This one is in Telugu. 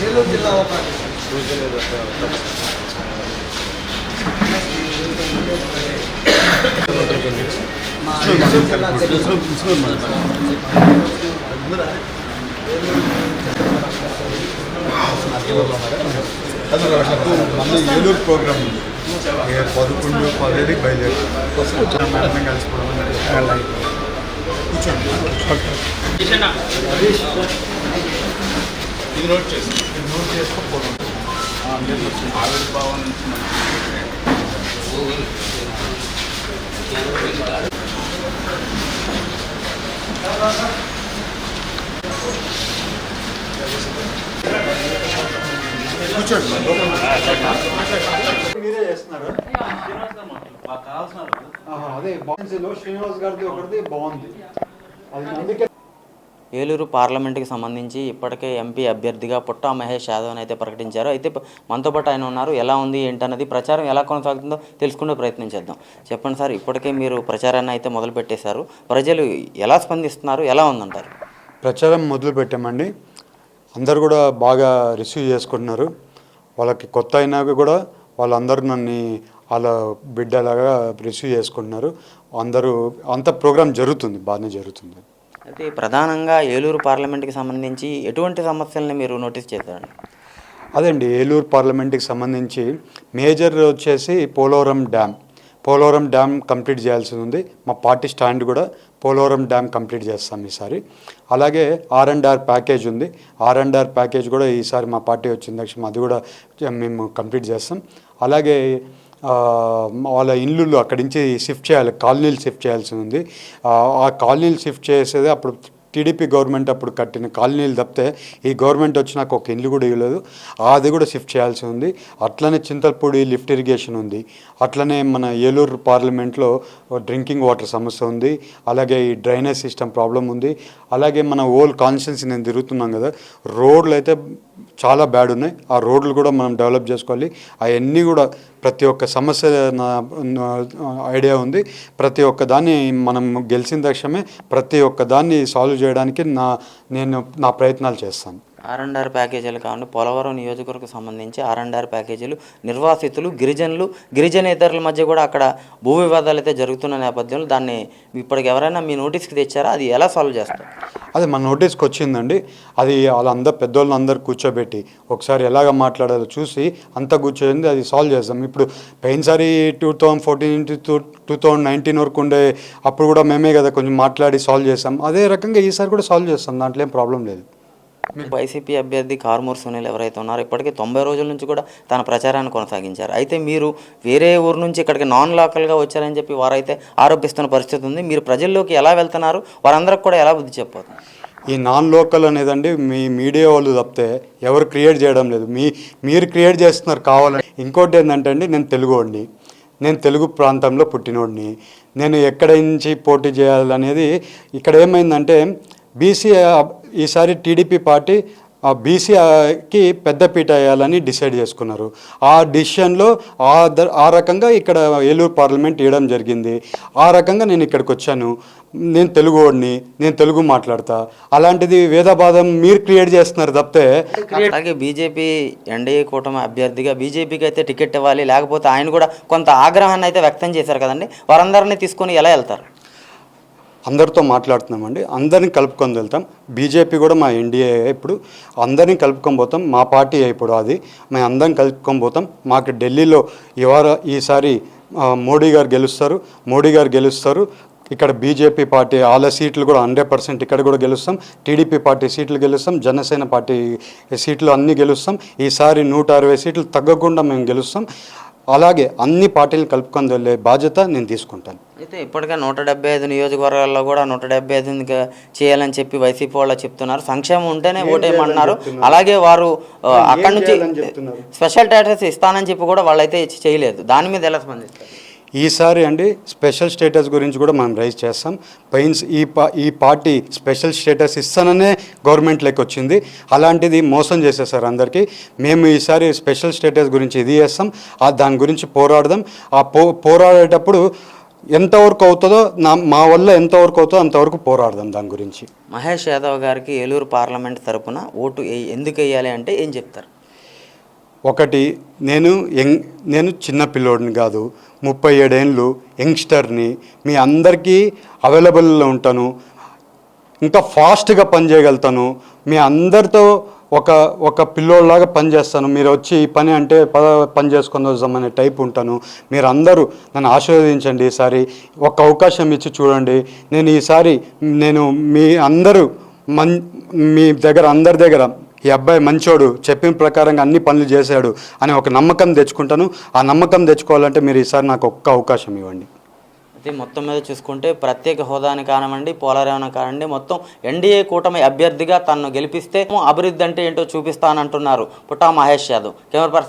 ఏలూరు జిల్లా ఒకటి మా జిల్లా తెలుగు. నాకు మళ్ళీ ఏలూరు ప్రోగ్రామ్ ఉంది పదకొండు పదిహేడుకి బయలుదేరి కలిసిపోవడం ఇది నోట్ చేసి నోట్ చేసుకోకపోవడం ఆవిర్భావం నుంచి కూర్చోండి మీరే చేస్తున్నారు? అదే బాన్సీలో శ్రీనివాస్ గారిది ఒకటిది బాగుంది అది అందుకే ఏలూరు పార్లమెంట్కి సంబంధించి ఇప్పటికే ఎంపీ అభ్యర్థిగా పుట్టా మహేష్ యాదవ్ అయితే ప్రకటించారు. అయితే మనతో పాటు ఆయన ఉన్నారు. ఎలా ఉంది ఏంటన్నది ప్రచారం ఎలా కొనసాగుతుందో తెలుసుకునే ప్రయత్నం చేద్దాం. చెప్పండి సార్ ఇప్పటికే మీరు ప్రచారాన్ని అయితే మొదలు పెట్టేశారు. ప్రజలు ఎలా స్పందిస్తున్నారు ఎలా ఉందంటారు? ప్రచారం మొదలు పెట్టామండి. అందరు కూడా బాగా రిసీవ్ చేసుకుంటున్నారు. వాళ్ళకి కొత్త అయినా కూడా వాళ్ళందరూ నన్ను వాళ్ళ బిడ్డలాగా రిసీవ్ చేసుకుంటున్నారు. అందరూ అంత ప్రోగ్రామ్ జరుగుతుంది బాగానే జరుగుతుంది. అయితే ప్రధానంగా ఏలూరు పార్లమెంట్కి సంబంధించి ఎటువంటి సమస్యల్ని మీరు నోటీస్ చేశారండి? అదండి ఏలూరు పార్లమెంట్కి సంబంధించి మేజర్ వచ్చేసి Polavaram dam. Polavaram dam complete చేయాల్సి ఉంది. మా పార్టీ స్టాండ్ కూడా పోలవరం డ్యామ్ కంప్లీట్ చేస్తాం ఈసారి. అలాగే ఆర్ అండ్ ఆర్ ప్యాకేజ్ ఉంది. ఆర్ అండ్ ఆర్ ప్యాకేజ్ కూడా ఈసారి మా పార్టీ వచ్చిన తక్షణం అది కూడా మేము కంప్లీట్ చేస్తాం. అలాగే వాళ్ళ ఇల్లులు అక్కడి నుంచి షిఫ్ట్ చేయాలి కాలనీలు షిఫ్ట్ చేయాల్సి ఉంది. ఆ, ఆ కాలనీలు షిఫ్ట్ చేసేది అప్పుడు టీడీపీ గవర్నమెంట్ అప్పుడు కట్టిన కాలనీలు తప్పితే ఈ గవర్నమెంట్ వచ్చినాక ఒక ఇల్లు కూడా ఇవ్వలేదు. అది కూడా షిఫ్ట్ చేయాల్సి ఉంది. అట్లనే చింతలపూడి లిఫ్ట్ ఇరిగేషన్ ఉంది. అట్లనే మన ఏలూరు పార్లమెంట్లో డ్రింకింగ్ వాటర్ సమస్య ఉంది. అలాగే ఈ డ్రైనేజ్ సిస్టమ్ ప్రాబ్లం ఉంది. అలాగే మన ఓల్ కాన్స్టిట్యున్సీ నేను తిరుగుతున్నాం కదా రోడ్లు అయితే చాలా బ్యాడ్ ఉన్నాయి. ఆ రోడ్లు కూడా మనం డెవలప్ చేసుకోవాలి. అవన్నీ కూడా ప్రతి ఒక్క సమస్య ఐడియా ఉంది. ప్రతి ఒక్క దాన్ని మనం గెలిచిన తక్షణమే ప్రతి ఒక్క దాన్ని సాల్వ్ చేయడానికి నా నేను నా ప్రయత్నాలు చేస్తాను. ఆర్ఎండ్ఆర్ ప్యాకేజీలు కావండి పోలవరం నియోజకవర్గం సంబంధించి ఆర్ఎండ్ఆర్ ప్యాకేజీలు నిర్వాసితులు గిరిజనులు గిరిజనేతరుల మధ్య కూడా అక్కడ భూ వివాదాలు అయితే జరుగుతున్న నేపథ్యంలో దాన్ని ఇప్పటికి ఎవరైనా మీ నోటీస్కి తెచ్చారా? అది ఎలా సాల్వ్ చేస్తారు? అది మన నోటీస్కి వచ్చిందండి. అది వాళ్ళందరూ పెద్దోళ్ళని అందరు కూర్చోబెట్టి ఒకసారి ఎలాగ మాట్లాడాలో చూసి అంతా కూర్చోయింది అది సాల్వ్ చేస్తాం ఇప్పుడు పోయినసారి two thousand fourteen to two thousand nineteen వరకు ఉండే అప్పుడు కూడా మేమే కదా కొంచెం మాట్లాడి సాల్వ్ చేస్తాం అదే రకంగా ఈసారి కూడా సాల్వ్ చేస్తాం. దాంట్లో ఏం ప్రాబ్లం లేదు. వైసీపీ అభ్యర్థి కార్మూర్ సునీల్ ఎవరైతే ఉన్నారో ఇప్పటికీ తొంభై రోజుల నుంచి కూడా తన ప్రచారాన్ని కొనసాగించారు. అయితే మీరు వేరే ఊరు నుంచి ఇక్కడికి నాన్ లోకల్గా వచ్చారని చెప్పి వారైతే ఆరోపిస్తున్న పరిస్థితి ఉంది. మీరు ప్రజల్లోకి ఎలా వెళ్తున్నారు? వారందరికి కూడా ఎలా బుద్ధి చెప్పారు ఈ నాన్ లోకల్ అనేదండి మీ మీడియా వాళ్ళు తప్పితే ఎవరు క్రియేట్ చేయడం లేదు. మీ మీరు క్రియేట్ చేస్తున్నారు కావాలని. ఇంకోటి ఏంటంటే అండి నేను తెలుగువాడిని నేను తెలుగు ప్రాంతంలో పుట్టినోడిని. నేను ఎక్కడి నుంచి పోటీ చేయాలనేది ఇక్కడ ఏమైందంటే బీసీ ఈసారి టీడీపీ పార్టీ ఆ బీసీకి పెద్దపీట వేయాలని డిసైడ్ చేసుకున్నారు. ఆ డిసిషన్లో ఆ ద- ఆ రకంగా ఇక్కడ ఏలూరు పార్లమెంట్ ఇవ్వడం జరిగింది. ఆ రకంగా నేను ఇక్కడికి వచ్చాను. నేను తెలుగు వాడిని నేను తెలుగు మాట్లాడతా. అలాంటిది వేదబాధం మీరు క్రియేట్ చేస్తున్నారు తప్పితే అలాగే బీజేపీ ఎన్డీఏ కూటమి అభ్యర్థిగా బీజేపీకి అయితే టికెట్ ఇవ్వాలి లేకపోతే ఆయన కూడా కొంత ఆగ్రహాన్ని అయితే వ్యక్తం చేశారు కదండి. వారందరినీ తీసుకొని ఎలా వెళ్తారు? అందరితో మాట్లాడుతున్నామండి. అందరిని కలుపుకొని వెళ్తాం. బీజేపీ కూడా మా ఎన్డీఏ ఇప్పుడు అందరిని కలుపుకొని పోతాం. మా పార్టీ ఇప్పుడు అది. మేము అందరం కలుపుకొని పోతాం. మాకు ఢిల్లీలో ఇవాళ ఈసారి మోడీ గారు గెలుస్తారు. మోడీ గారు గెలుస్తారు. ఇక్కడ బీజేపీ పార్టీ వాళ్ళ సీట్లు కూడా హండ్రెడ్ పర్సెంట్ ఇక్కడ కూడా గెలుస్తాం. టీడీపీ పార్టీ సీట్లు గెలుస్తాం. జనసేన పార్టీ సీట్లు అన్నీ గెలుస్తాం. ఈసారి నూట అరవై సీట్లు తగ్గకుండా మేము గెలుస్తాం. అలాగే అన్ని పార్టీలు కలుపుకొని వెళ్ళే బాధ్యత నేను తీసుకుంటాను. అయితే ఇప్పటికే నూట డెబ్బై ఐదు నియోజకవర్గాల్లో కూడా నూట డెబ్బై ఐదు చేయాలని చెప్పి వైసీపీ వాళ్ళు చెప్తున్నారు. సంక్షేమం ఉంటేనే ఓటేయమన్నారు. అలాగే వారు అక్కడి నుంచి? స్పెషల్ స్టేటస్ ఇస్తానని చెప్పి కూడా వాళ్ళైతే చేయలేదు. దాని మీద ఎలా స్పందిస్తారు? ఈసారి అండి స్పెషల్ స్టేటస్ గురించి కూడా మనం రైజ్ చేస్తాం. పెయిన్స్ ఈ పా ఈ పార్టీ స్పెషల్ స్టేటస్ ఇస్తాననే గవర్నమెంట్లోకి వచ్చింది. అలాంటిది మోసం చేసేసారు అందరికీ. మేము ఈసారి స్పెషల్ స్టేటస్ గురించి ఇది చేస్తాం. ఆ దాని గురించి పోరాడదాం. ఆ పో పోరాడేటప్పుడు ఎంతవరకు అవుతుందో నా మా వల్ల ఎంతవరకు అవుతుందో అంతవరకు పోరాడదాం దాని గురించి. మహేష్ యాదవ్ గారికి ఏలూరు పార్లమెంట్ తరపున ఓటు ఏ- ఎందుకు వేయాలి అంటే ఏం చెప్తారు? ఒకటి నేను యంగ్ నేను చిన్న పిల్లోడిని కాదు ముప్పై ఏడేళ్ళు యంగ్స్టర్ని మీ అందరికీ అవైలబుల్లో ఉంటాను ఇంకా ఫాస్ట్గా పని చేయగలుగుతాను మీ అందరితో ఒక ఒక పిల్లోళ్ళలాగా పనిచేస్తాను మీరు వచ్చి ఈ పని అంటే పద పని చేసుకొని వద్దామనే టైప్ ఉంటాను మీరు అందరూ నన్ను ఆశీర్వదించండి ఈసారి ఒక అవకాశం ఇచ్చి చూడండి నేను ఈసారి నేను మీ అందరూ మన్ మీ దగ్గర అందరి దగ్గర ఈ అబ్బాయి మంచోడు చెప్పిన ప్రకారంగా అన్ని పనులు చేశాడు అనే ఒక నమ్మకం తెచ్చుకుంటాను. ఆ నమ్మకం తెచ్చుకోవాలంటే మీరు ఈసారి నాకు ఒక్క అవకాశం ఇవ్వండి. అయితే మొత్తం మీద చూసుకుంటే ప్రత్యేక హోదాని కానివ్వండి పోలవరం కానివ్వండి మొత్తం ఎన్డీఏ కూటమి అభ్యర్థిగా తనను గెలిపిస్తే అభివృద్ధి అంటే ఏంటో చూపిస్తానంటున్నారు పుట్టా మహేష్ యాదవ్. Camera person